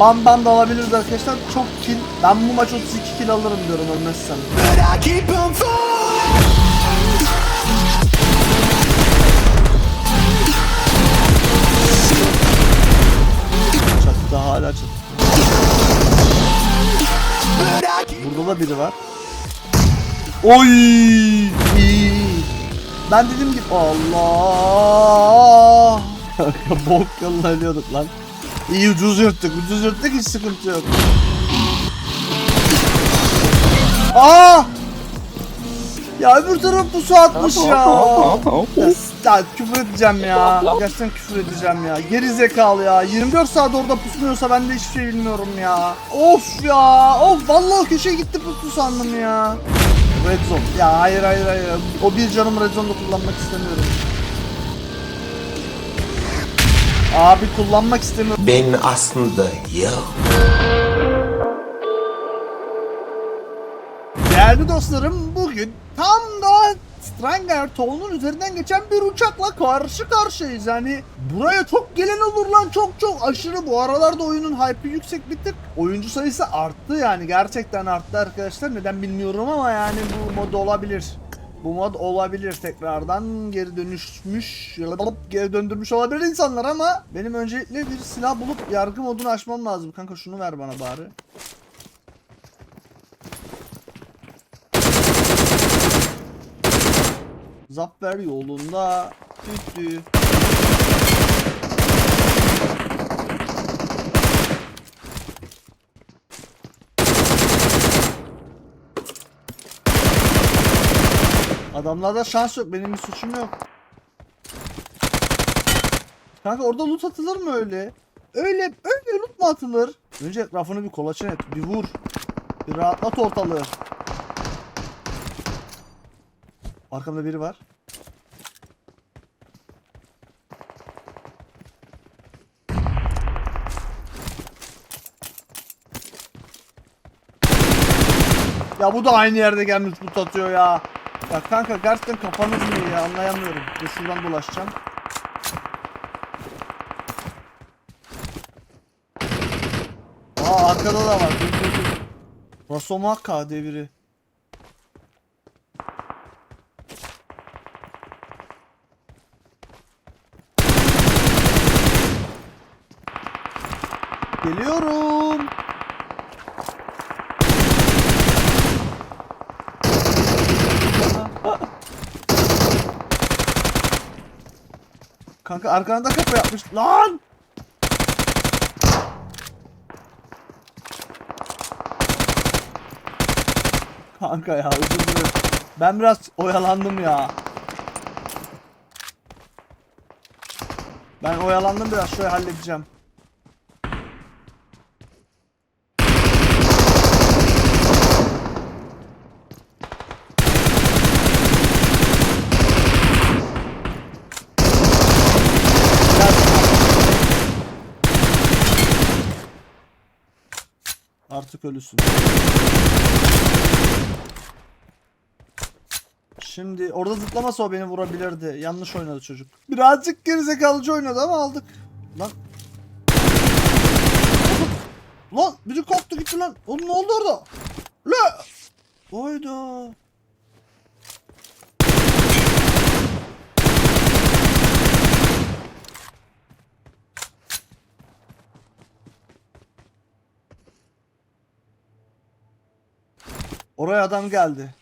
Bam bam da alabiliriz arkadaşlar. Çok kill. Ben bu maç 32 kill alırım diyorum ölmezsem. Çatıda hala çatı. Burada da biri var. Oy! Ben dedim ki Allah! Bok yoluna ölüyorduk lan. İyi ucuz yırttık. Ucuz yırttık hiç sıkıntı yok. Aa! Ya öbür taraf pusu atmış ya. Ya, küfür edeceğim ya. Gerçekten küfür edeceğim ya. Geri zekalı ya. 24 saat orada pusmuyorsa ben de hiçbir şey bilmiyorum ya. Of ya. Of vallahi köşeye gitti pusu sandım ya. Red zone. Ya hayır hayır hayır. O bir canım red zone'da kullanmak istemiyorum. Abi kullanmak istemiyorum. Ben aslında yok. Değerli dostlarım bugün tam da Stranger Town'un üzerinden geçen bir uçakla karşı karşıyayız. Yani buraya çok gelen olur lan çok çok aşırı. Bu aralarda oyunun hype'ı yüksek bir tık. Oyuncu sayısı arttı yani gerçekten arttı arkadaşlar. Neden bilmiyorum ama yani bu mod olabilir. Bu mod olabilir tekrardan geri dönüşmüş, geri döndürmüş olabilir insanlar ama benim öncelikle bir silah bulup yargı modunu açmam lazım. Kanka şunu ver bana bari. Zafer yolunda tütü. Adamlarda şans yok. Benim bir suçum yok. Kanka orada loot atılır mı öyle? Öyle öyle loot mu atılır? Önce etrafını bir kolaçan et. Bir vur. Bir rahatlat ortalığı. Arkamda biri var. Ya bu da aynı yerde gelmiş loot atıyor ya. Ya kanka gerçekten kafanız mı ya anlayamıyorum. Dur şuradan dolaşacağım. Aa arkada da var. Dur dur dur. Rosomaka diye biri. Geliyorum. Kanka arkanda kafa yapmış. Lan! Kanka ya özür dilerim. Ben biraz oyalandım ya. Ben oyalandım biraz şöyle halledeceğim. Artık ölüsün. Şimdi orada zıplamasa o beni vurabilirdi. Yanlış oynadı çocuk. Birazcık gerizekalıcı oynadı ama aldık. Lan. Lan biri kalktı gitti lan. Oğlum ne oldu orada? La. Oyda. Oraya adam geldi.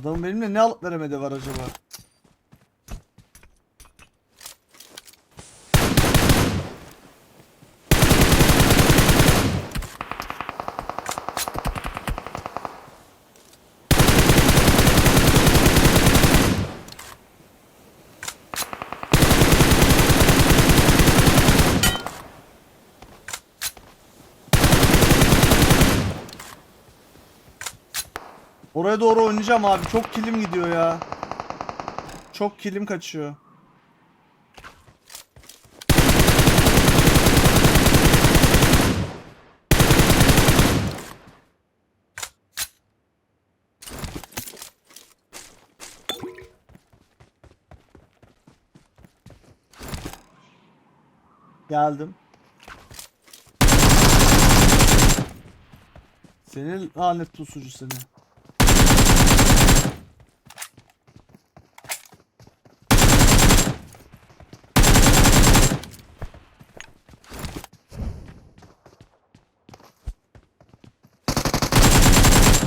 Adamın benimle ne alıp veremedi var acaba? Oraya doğru oynayacağım abi. Çok kilim gidiyor ya. Çok kilim kaçıyor. Geldim. Senin lanet tusucu seni.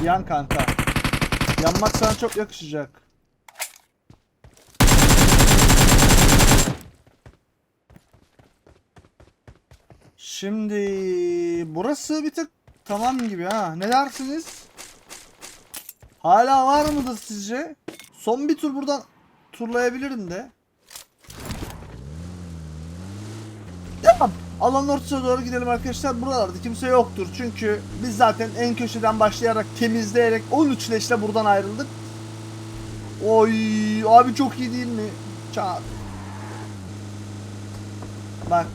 Yan kanka. Yanmak sana çok yakışacak. Şimdi burası bir tık tamam gibi ha. Ne dersiniz? Hala var mıdır sizce? Son bir tur buradan turlayabilirim de. Alanın ortasına doğru gidelim arkadaşlar. Buralarda kimse yoktur. Çünkü biz zaten en köşeden başlayarak temizleyerek 13 leşle buradan ayrıldık. Oy abi çok iyi değil mi? Çat. Bak.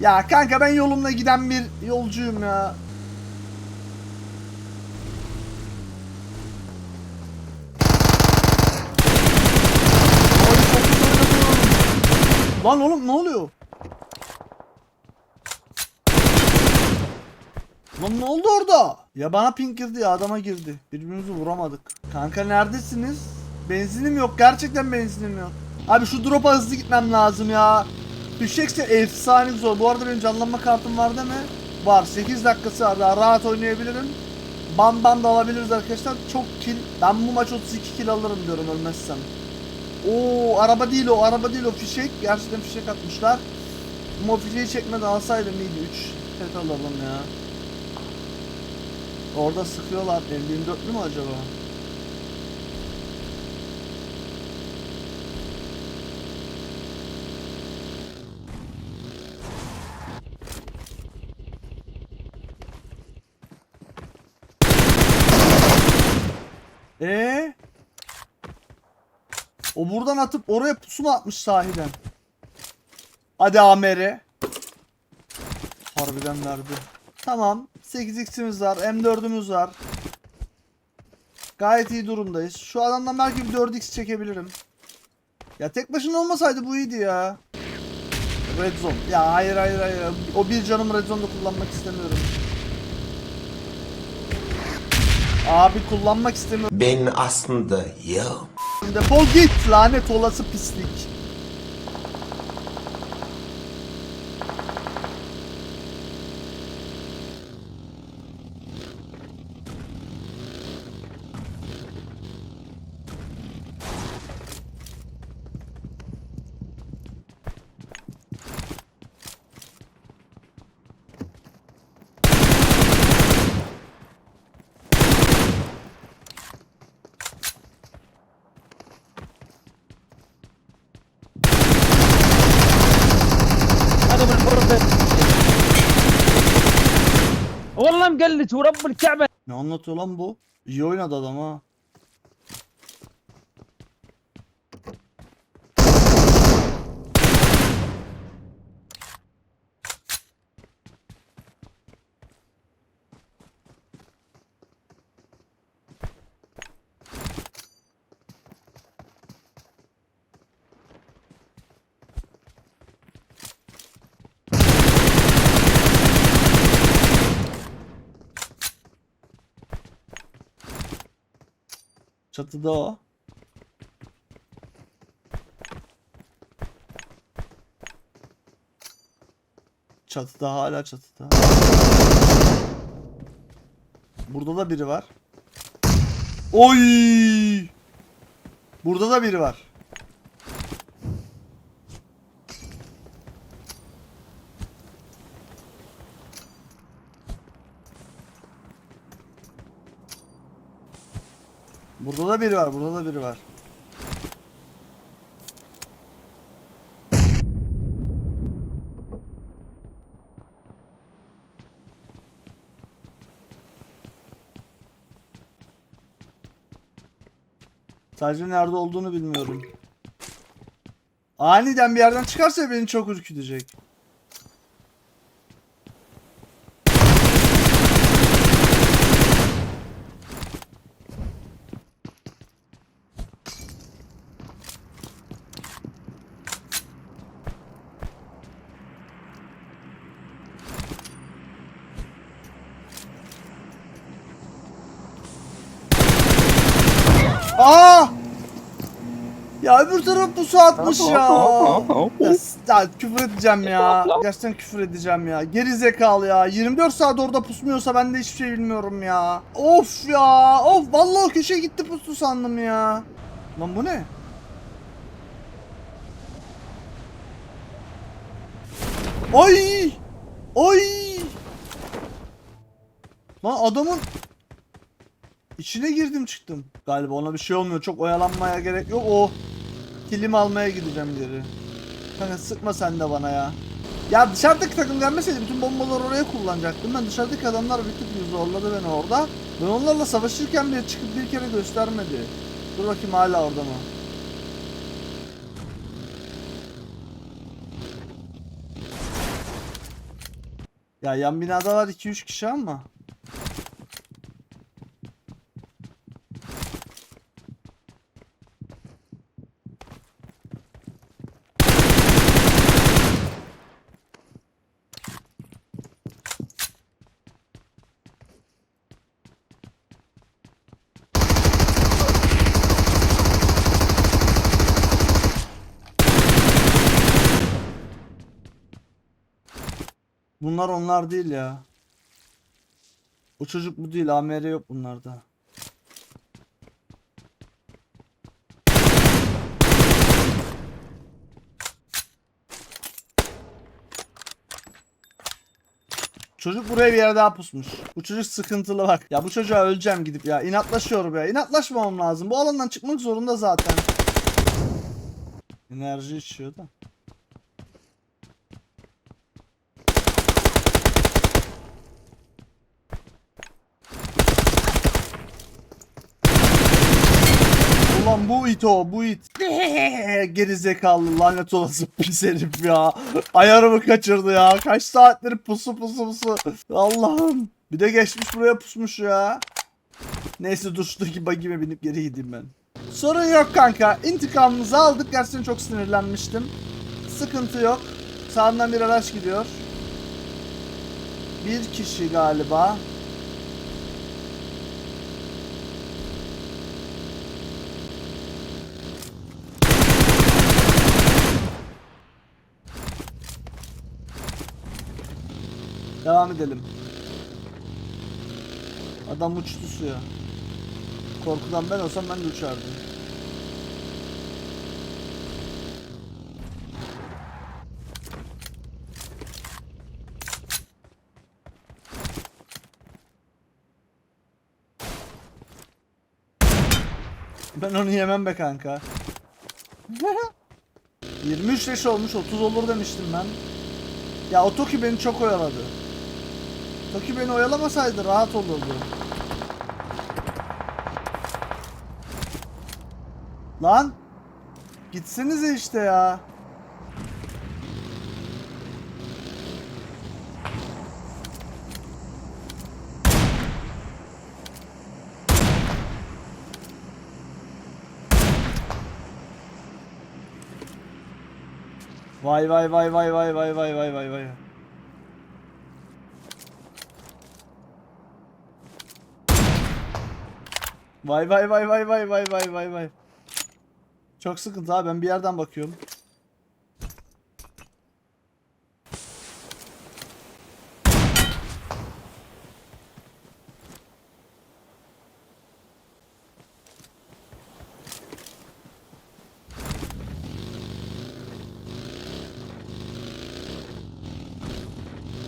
Ya kanka ben yolumla giden bir yolcuyum ya. Lan oğlum ne oluyor? Lan ne oldu orada? Ya bana pink girdi ya adama girdi. Birbirimizi vuramadık. Kanka neredesiniz? Benzinim yok. Gerçekten benzinim yok. Abi şu drop'a hızlı gitmem lazım ya. Düşecekse efsane zor. Bu arada benim canlanma kartım var değil mi? Var. 8 dakikası var. Daha rahat oynayabilirim. Bam bam da alabiliriz arkadaşlar. Çok kill. Ben bu maç 32 kill alırım diyorum ölmezsem. Oo araba değil o. Araba değil o. Fişek. Gerçekten fişek atmışlar. Fişeği çekmeden alsaydım iyiydi. 3 tek alalım ya. Orada sıkıyorlar. 54'lü mü acaba? Ee? O buradan atıp oraya pusu mu atmış sahiden? Hadi Amer'e. Harbiden verdi. Tamam. 8x'imiz var. M4'ümüz var. Gayet iyi durumdayız. Şu adamdan belki bir 4x çekebilirim. Ya tek başına olmasaydı bu iyiydi ya. Red zone. Ya hayır hayır hayır. O bir canım red zone'da kullanmak istemiyorum. Abi kullanmak istemiyorum. Ben aslında yok. Defol git lanet olası pislik. adam geldi çorabımın Ne anlatıyor lan bu? İyi oynadı adam ha. Çatıda o. Çatıda hala çatıda. Burada da biri var. Oy! Burada da biri var. Burada da biri var, burada da biri var. Sadece nerede olduğunu bilmiyorum. Aniden bir yerden çıkarsa beni çok ürkütecek. Aa! Ya öbür taraf pusu atmış ya. ya, s- ya küfür edeceğim ya. Gerçekten küfür edeceğim ya. Geri zekalı ya. 24 saat orada pusmuyorsa ben de hiçbir şey bilmiyorum ya. Of ya. Of vallahi o köşeye gitti pusu sandım ya. Lan bu ne? Ay! Ay! Lan adamın içine girdim çıktım. Galiba ona bir şey olmuyor. Çok oyalanmaya gerek yok. O kilim almaya gideceğim geri. Kanka sıkma sen de bana ya. Ya dışarıdaki takım gelmeseydi bütün bombaları oraya kullanacaktım. Ben dışarıdaki adamlar bir tık zorladı beni orada. Ben onlarla savaşırken bile çıkıp bir kere göstermedi. Dur bakayım hala orada mı? Ya yan binada var 2-3 kişi ama. Bunlar onlar değil ya. O çocuk bu değil. AMR yok bunlarda. Çocuk buraya bir yere daha pusmuş. Bu çocuk sıkıntılı bak. Ya bu çocuğa öleceğim gidip ya. İnatlaşıyorum ya. İnatlaşmamam lazım. Bu alandan çıkmak zorunda zaten. Enerji içiyor da. Ulan bu it o bu it. Geri zekalı lanet olası pis herif ya. Ayarımı kaçırdı ya. Kaç saattir pusu pusu pusu. Allah'ım. Bir de geçmiş buraya pusmuş ya. Neyse dur şuradaki buggy'me binip geri gideyim ben. Sorun yok kanka. İntikamımızı aldık. Gerçekten çok sinirlenmiştim. Sıkıntı yok. Sağından bir araç gidiyor. Bir kişi galiba. Devam edelim. Adam uçtu suya. Korkudan ben olsam ben de uçardım. Ben onu yemem be kanka. 23 leş olmuş 30 olur demiştim ben. Ya o Toki beni çok oyaladı. Toki beni oyalamasaydı rahat olurdu. Lan! Gitsenize işte ya. Vay vay vay vay vay vay vay vay vay vay. Vay vay vay vay vay vay vay vay vay. Çok sıkıntı abi ben bir yerden bakıyorum.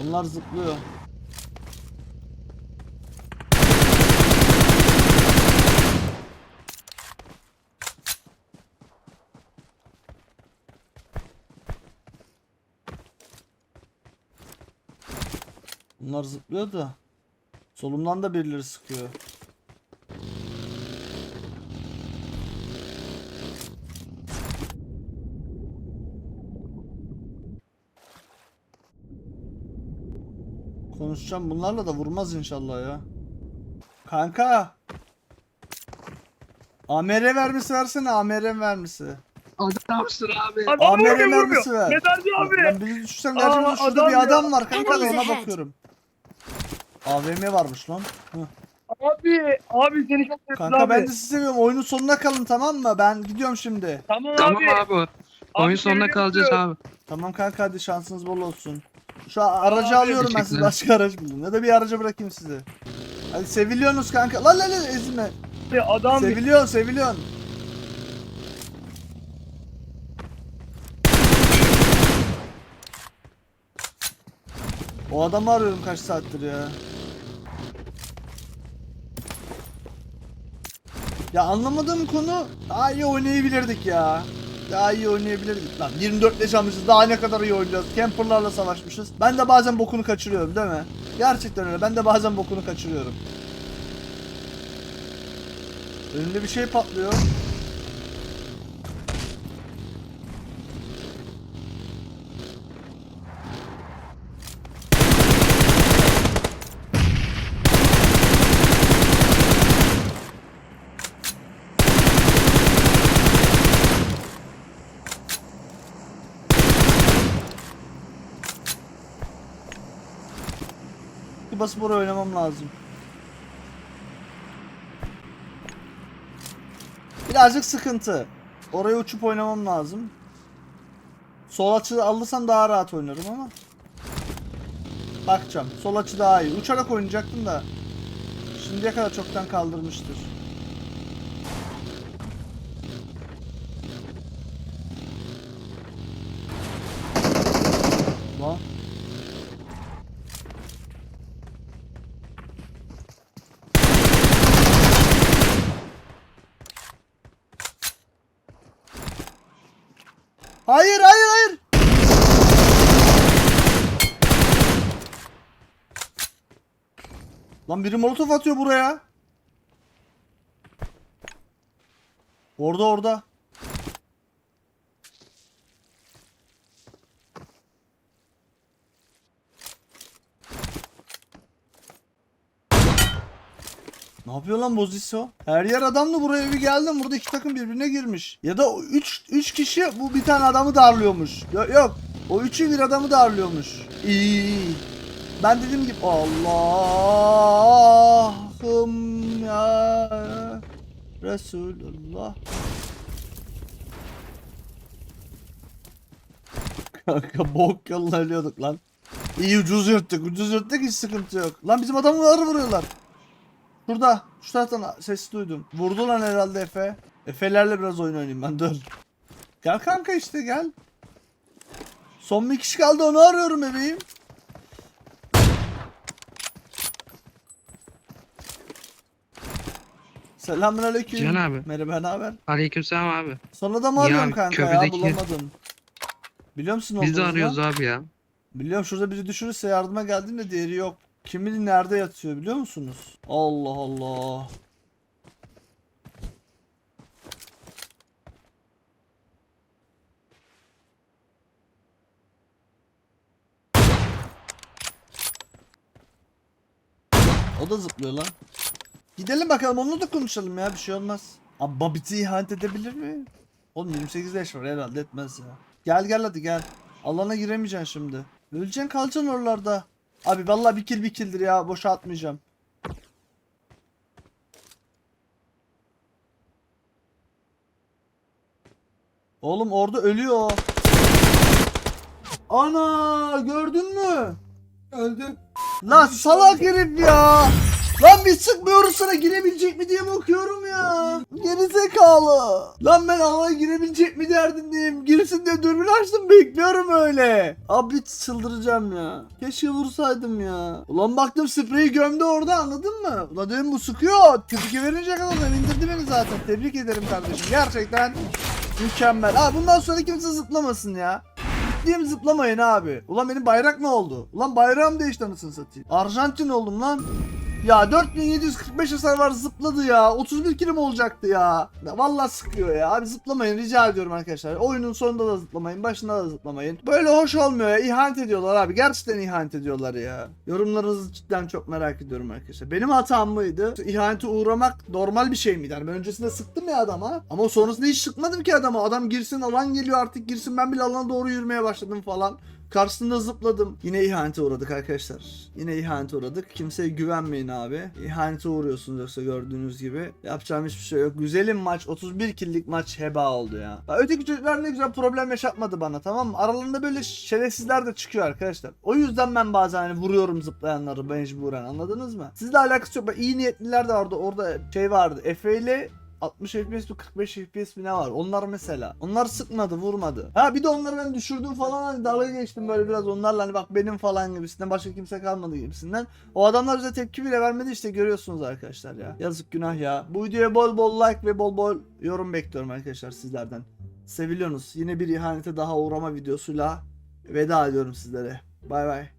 Bunlar zıplıyor. Bunlar zıplıyor da. Solumdan da birileri sıkıyor. Konuşacağım bunlarla da vurmaz inşallah ya. Kanka. AMR vermesi versene AMR vermesi. Adamsın abi. Adam AMR vuruyor mermisi ver. Mezarcı abi. Ben bizi düşsem Aa, gerçekten şurada adam bir ya. adam var kanka da ona bakıyorum. AVM varmış lan. Hı. Abi abi seni çok sevdim Kanka abi. ben de sizi seviyorum. Oyunun sonuna kalın tamam mı? Ben gidiyorum şimdi. Tamam, Tamam abi. abi. Oyun Abi sonuna seni kalacağız bekliyorum. abi. Tamam kanka hadi şansınız bol olsun. Şu an aracı Abi, alıyorum ben size teşekkürler. başka araç bulun. Ya da bir araca bırakayım sizi. Hadi seviliyorsunuz kanka. Lan lan lan ezme. Adam Seviliyorsun seviliyorsun. O adamı arıyorum kaç saattir ya. Ya anlamadığım konu daha iyi oynayabilirdik ya. Daha iyi oynayabilirdik lan. 24 yaşamışız daha ne kadar iyi oynayacağız. Camperlarla savaşmışız. Ben de bazen bokunu kaçırıyorum değil mi? Gerçekten öyle. Ben de bazen bokunu kaçırıyorum. Önümde bir şey patlıyor. Oraya oynamam lazım. Birazcık sıkıntı. Oraya uçup oynamam lazım. Sol açı alırsam daha rahat oynarım ama. Bakacağım. Sol açı daha iyi. Uçarak oynayacaktım da. Şimdiye kadar çoktan kaldırmıştır. Hayır hayır hayır. Lan biri molotof atıyor buraya. Orada orada. Yapıyor lan Boziso? Her yer adamdı buraya bir geldim. Burada iki takım birbirine girmiş. Ya da 3 3 kişi bu bir tane adamı darlıyormuş. Yok yok. O üçü bir adamı darlıyormuş. İyi. Ben dediğim gibi Allah'ım ya Resulullah. Kanka bok yoluna ölüyorduk lan. İyi ucuz yırttık. Ucuz yırttık hiç sıkıntı yok. Lan bizim adamları vuruyorlar. Şurada. Şu taraftan ses duydum. Vurdu lan herhalde Efe. Efe'lerle biraz oyun oynayayım ben dur. Gel kanka işte gel. Son bir kişi kaldı onu arıyorum bebeğim. Selamünaleyküm. Cihan abi. Merhaba ne haber? Aleykümselam abi. Son adamı Ya arıyorum kanka ya köprüdeki- bulamadım. Biliyor musun Biz de arıyoruz abi ya. Biliyorum şurada biri düşürürse yardıma geldiğinde diğeri yok. Kim bilir nerede yatıyor biliyor musunuz? Allah Allah. O da zıplıyor lan. Gidelim bakalım onunla da konuşalım ya bir şey olmaz. Abi Babit'i ihanet edebilir mi? Oğlum 28 yaş var herhalde etmez ya. Gel gel hadi gel. Alana giremeyeceksin şimdi. Öleceksin kalacaksın oralarda. Abi vallahi bir kill bir killdir ya boşa atmayacağım. Oğlum orada ölüyor. Ana gördün mü? Öldü. Lan salak herif ya. Lan biz sıkmıyoruz sana girebilecek mi diye bakıyorum ya. Geri zekalı. Lan ben havaya girebilecek mi derdindeyim. Girsin diye dürbün açtım bekliyorum öyle. Abi çıldıracağım ya. Keşke vursaydım ya. Ulan baktım spreyi gömdü orada anladın mı? Ulan dedim bu sıkıyor. Tepki verince kadar da indirdi beni zaten. Tebrik ederim kardeşim. Gerçekten mükemmel. Abi bundan sonra kimse zıplamasın ya. Diyeyim zıplamayın abi. Ulan benim bayrak ne oldu? Ulan bayrağım değişti anasını satayım. Arjantin oldum lan. Ya 4745 hasar var zıpladı ya. 31 kilim olacaktı ya. ya. Vallahi sıkıyor ya. Abi zıplamayın rica ediyorum arkadaşlar. Oyunun sonunda da zıplamayın. Başında da zıplamayın. Böyle hoş olmuyor ya. İhanet ediyorlar abi. Gerçekten ihanet ediyorlar ya. Yorumlarınızı cidden çok merak ediyorum arkadaşlar. Benim hatam mıydı? İhanete uğramak normal bir şey miydi? Yani ben öncesinde sıktım ya adama. Ama sonrasında hiç sıkmadım ki adama. Adam girsin alan geliyor artık girsin. Ben bile alana doğru yürümeye başladım falan. Karşısında zıpladım. Yine ihanete uğradık arkadaşlar. Yine ihanete uğradık. Kimseye güvenmeyin abi. İhanete uğruyorsunuz yoksa gördüğünüz gibi. Yapacağım hiçbir şey yok. Güzelim maç. 31 killik maç heba oldu ya. Bak, öteki çocuklar ne güzel problem yaşatmadı bana tamam mı? Aralarında böyle şerefsizler de çıkıyor arkadaşlar. O yüzden ben bazen hani vuruyorum zıplayanları mecburen anladınız mı? Sizle alakası yok. Bak, iyi niyetliler de vardı. Orada şey vardı. Efe ile 60 FPS mi 45 FPS mi ne var? Onlar mesela. Onlar sıkmadı, vurmadı. Ha bir de onları ben düşürdüm falan hani dalga geçtim böyle biraz onlarla hani bak benim falan gibisinden başka kimse kalmadı gibisinden. O adamlar bize tepki bile vermedi işte görüyorsunuz arkadaşlar ya. Yazık günah ya. Bu videoya bol bol like ve bol bol yorum bekliyorum arkadaşlar sizlerden. Seviliyorsunuz. Yine bir ihanete daha uğrama videosuyla veda ediyorum sizlere. Bay bay.